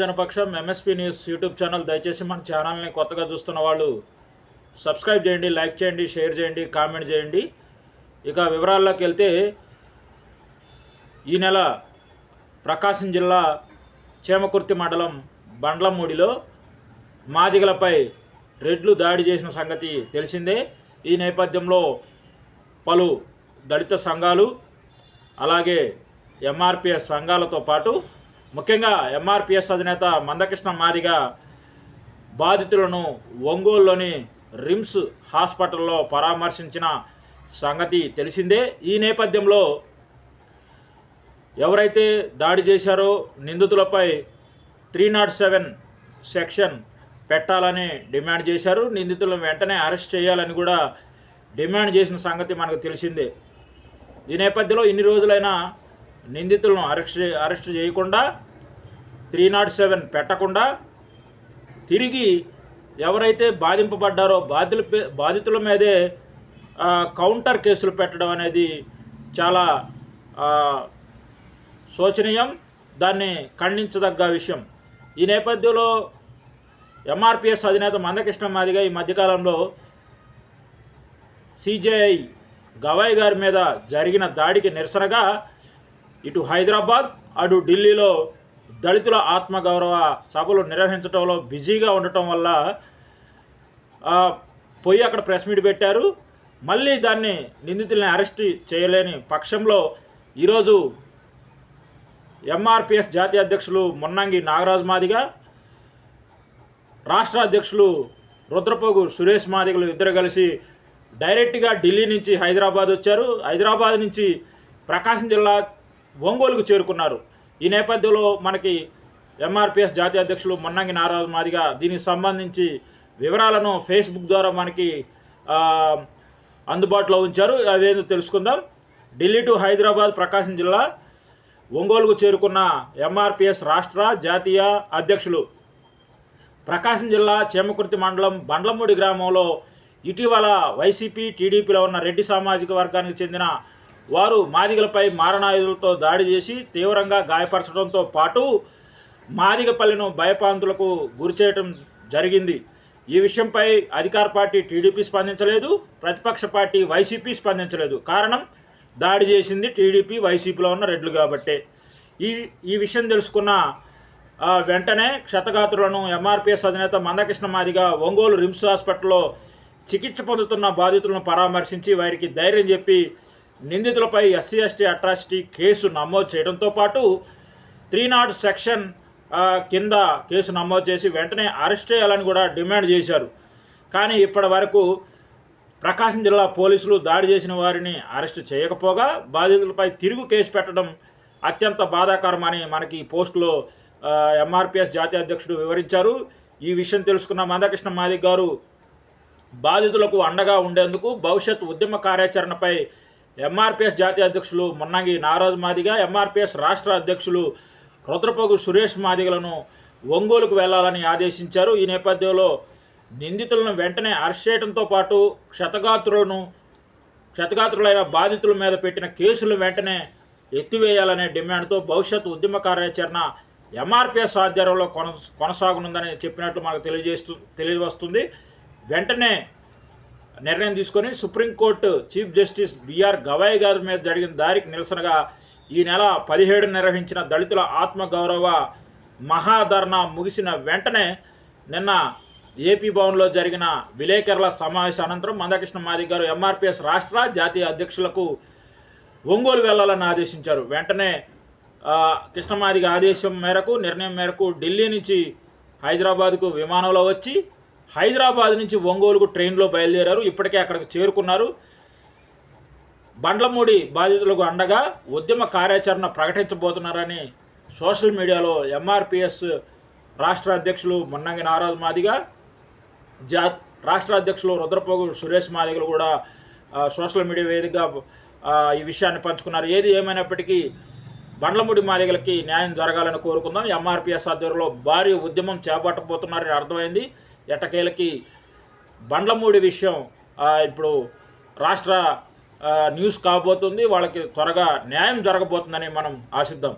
Janapaksham M S P news YouTube channel దయచేసి మన ఛానల్ని కొత్తగా చూస్తున్న వాళ్ళు సబ్స్క్రైబ్ చేయండి లైక్ చేయండి షేర్ చేయండి కామెంట్ చేయండి. ఇక వివరాల్లోకి వెళ్తే ఈ నెల ప్రకాశం జిల్లా చేమకుర్తి మండలం బండ్లమూడిలో మాదిగలపై రెడ్లు దాడి చేసిన సంగతి తెలిసిందే. ఈ నేపథ్యంలో పలు దళిత సంఘాలు అలాగే ఎంఆర్పిఎస్ సంఘాలతో పాటు ముఖ్యంగా ఎంఆర్పిఎస్ అధినేత మందకృష్ణ మాదిగ బాధితులను ఒంగోలులోని రిమ్స్ హాస్పిటల్లో పరామర్శించిన సంగతి తెలిసిందే. ఈ నేపథ్యంలో ఎవరైతే దాడి చేశారో నిందితులపై త్రీ నాట్ సెవెన్ సెక్షన్ పెట్టాలని డిమాండ్ చేశారు. నిందితులను వెంటనే అరెస్ట్ చేయాలని కూడా డిమాండ్ చేసిన సంగతి మనకు తెలిసిందే. ఈ నేపథ్యంలో ఇన్ని రోజులైనా నిందితులను అరెస్ట్ అరెస్ట్ చేయకుండా త్రీ నాట్ సెవెన్ పెట్టకుండా తిరిగి ఎవరైతే బాధింపబడ్డారో బాధితుల పే- బాధితుల మీదే కౌంటర్ కేసులు పెట్టడం అనేది చాలా శోచనీయం. దాన్ని ఖండించదగ్గ విషయం. ఈ నేపథ్యంలో ఎంఆర్పిఎస్ అధినేత మందకృష్ణ మాదిగా ఈ మధ్యకాలంలో సిజేఐ గవాయ్ గారి మీద జరిగిన దాడికి నిరసనగా ఇటు హైదరాబాద్ అటు ఢిల్లీలో దళితుల ఆత్మగౌరవ సభలు నిర్వహించడంలో బిజీగా ఉండటం వల్ల పోయి అక్కడ ప్రెస్ మీట్ పెట్టారు. మళ్ళీ దాన్ని నిందితుల్ని అరెస్ట్ చేయలేని పక్షంలో ఈరోజు ఎంఆర్పిఎస్ జాతీయ అధ్యక్షులు మొన్నంగి నాగరాజు మాదిగా రాష్ట్ర అధ్యక్షులు రుద్రపోగు సురేష్ మాదిగలు ఇద్దరు కలిసి డైరెక్ట్గా ఢిల్లీ నుంచి హైదరాబాద్ వచ్చారు. హైదరాబాద్ నుంచి ప్రకాశం జిల్లా ఒంగోలుకు చేరుకున్నారు. ఈ నేపథ్యంలో మనకి ఎంఆర్పిఎస్ జాతీయ అధ్యక్షులు మొన్నంగి నారాజు మాదిగా దీనికి సంబంధించి వివరాలను ఫేస్బుక్ ద్వారా మనకి అందుబాటులో ఉంచారు. అవేందో తెలుసుకుందాం. ఢిల్లీ టు హైదరాబాద్ ప్రకాశం జిల్లా ఒంగోలుకు చేరుకున్న ఎంఆర్పిఎస్ రాష్ట్ర జాతీయ అధ్యక్షులు ప్రకాశం జిల్లా చేమకుర్తి మండలం బండ్లమూడి గ్రామంలో ఇటీవల వైసీపీ టీడీపీలో ఉన్న రెడ్డి సామాజిక వర్గానికి చెందిన వారు మాదిగలపై మారణాయుధులతో దాడి చేసి తీవ్రంగా గాయపరచడంతో పాటు మాదిగపల్లిను భయపాంతులకు గురిచేయటం జరిగింది. ఈ విషయంపై అధికార పార్టీ టీడీపీ స్పందించలేదు ప్రతిపక్ష పార్టీ వైసీపీ స్పందించలేదు. కారణం దాడి చేసింది టీడీపీ వైసీపీలో ఉన్న రెడ్లు కాబట్టే. ఈ ఈ విషయం తెలుసుకున్న వెంటనే క్షతగాత్రులను ఎంఆర్పిఎస్ అధినేత మందకృష్ణ మాదిగా ఒంగోలు రిమ్స్ హాస్పిటల్లో చికిత్స పొందుతున్న బాధితులను పరామర్శించి వారికి ధైర్యం చెప్పి నిందితులపై ఎస్సీ ఎస్టీ అట్రాసిటీ కేసు నమోదు చేయడంతో పాటు త్రీ నాట్ సెక్షన్ కింద కేసు నమోదు చేసి వెంటనే అరెస్ట్ చేయాలని కూడా డిమాండ్ చేశారు. కానీ ఇప్పటి వరకు ప్రకాశం జిల్లా పోలీసులు దాడి చేసిన వారిని అరెస్ట్ చేయకపోగా బాధితులపై తిరుగు కేసు పెట్టడం అత్యంత బాధాకరమని మనకి ఈ పోస్టులో ఎంఆర్పిఎస్ జాతీయ అధ్యక్షుడు వివరించారు. ఈ విషయం తెలుసుకున్న మందకృష్ణ మాదిక్ గారు బాధితులకు అండగా ఉండేందుకు భవిష్యత్ ఉద్యమ కార్యాచరణపై ఎంఆర్పిఎస్ జాతీయ అధ్యక్షులు మొన్నంగి నారాజు మాదిగా ఎంఆర్పిఎస్ రాష్ట్ర అధ్యక్షులు రుద్రపోగు సురేష్ మాదిగలను ఒంగోలుకు వెళ్ళాలని ఆదేశించారు. ఈ నేపథ్యంలో నిందితులను వెంటనే అరెస్ట్ చేయడంతో పాటు క్షతగాత్రులను క్షతగాత్రులైన బాధితుల మీద పెట్టిన కేసులు వెంటనే ఎత్తివేయాలనే డిమాండ్తో భవిష్యత్ ఉద్యమ కార్యాచరణ ఎంఆర్పిఎస్ ఆధ్వర్యంలో కొన కొనసాగనుందని చెప్పినట్లు మనకు తెలియజేస్తూ తెలియవస్తుంది. వెంటనే నిర్ణయం తీసుకొని supreme court chief justice B R Gavai గారి మీద జరిగిన దారికి నిరసనగా ఈ నెల పదిహేడు నిర్వహించిన దళితుల ఆత్మగౌరవ మహాధర్నా ముగిసిన వెంటనే నిన్న ఏపీ భవన్లో జరిగిన విలేకరుల సమావేశ అనంతరం మందకృష్ణ మాది గారు ఎంఆర్పిఎస్ రాష్ట్ర జాతీయ అధ్యక్షులకు ఒంగోలు వెళ్ళాలని ఆదేశించారు. వెంటనే కృష్ణమాదిగ ఆదేశం మేరకు నిర్ణయం మేరకు ఢిల్లీ నుంచి హైదరాబాద్కు విమానంలో వచ్చి హైదరాబాద్ నుంచి ఒంగోలుకు ట్రైన్లో బయలుదేరారు. ఇప్పటికే అక్కడికి చేరుకున్నారు. బండ్లమూడి బాధితులకు అండగా ఉద్యమ కార్యాచరణ ప్రకటించబోతున్నారని సోషల్ మీడియాలో ఎంఆర్పిఎస్ రాష్ట్ర అధ్యక్షులు మొన్నంగి నారాజు మాదిగా జా రాష్ట్ర అధ్యక్షులు రుద్రపోగు సురేష్ మాదిగలు కూడా సోషల్ మీడియా వేదికగా ఈ విషయాన్ని పంచుకున్నారు. ఏది ఏమైనప్పటికీ బండ్లమూడి మాదిగలకి న్యాయం జరగాలని కోరుకుందాం. ఎంఆర్పిఎస్ ఆధ్వర్యంలో భారీ ఉద్యమం చేపట్టబోతున్నారని అర్థమైంది. ఎట్టకేలకి బండ్లమూడి విషయం ఇప్పుడు రాష్ట్ర న్యూస్ కాబోతుంది. వాళ్ళకి త్వరగా న్యాయం జరగబోతుందని మనం ఆశిద్దాం.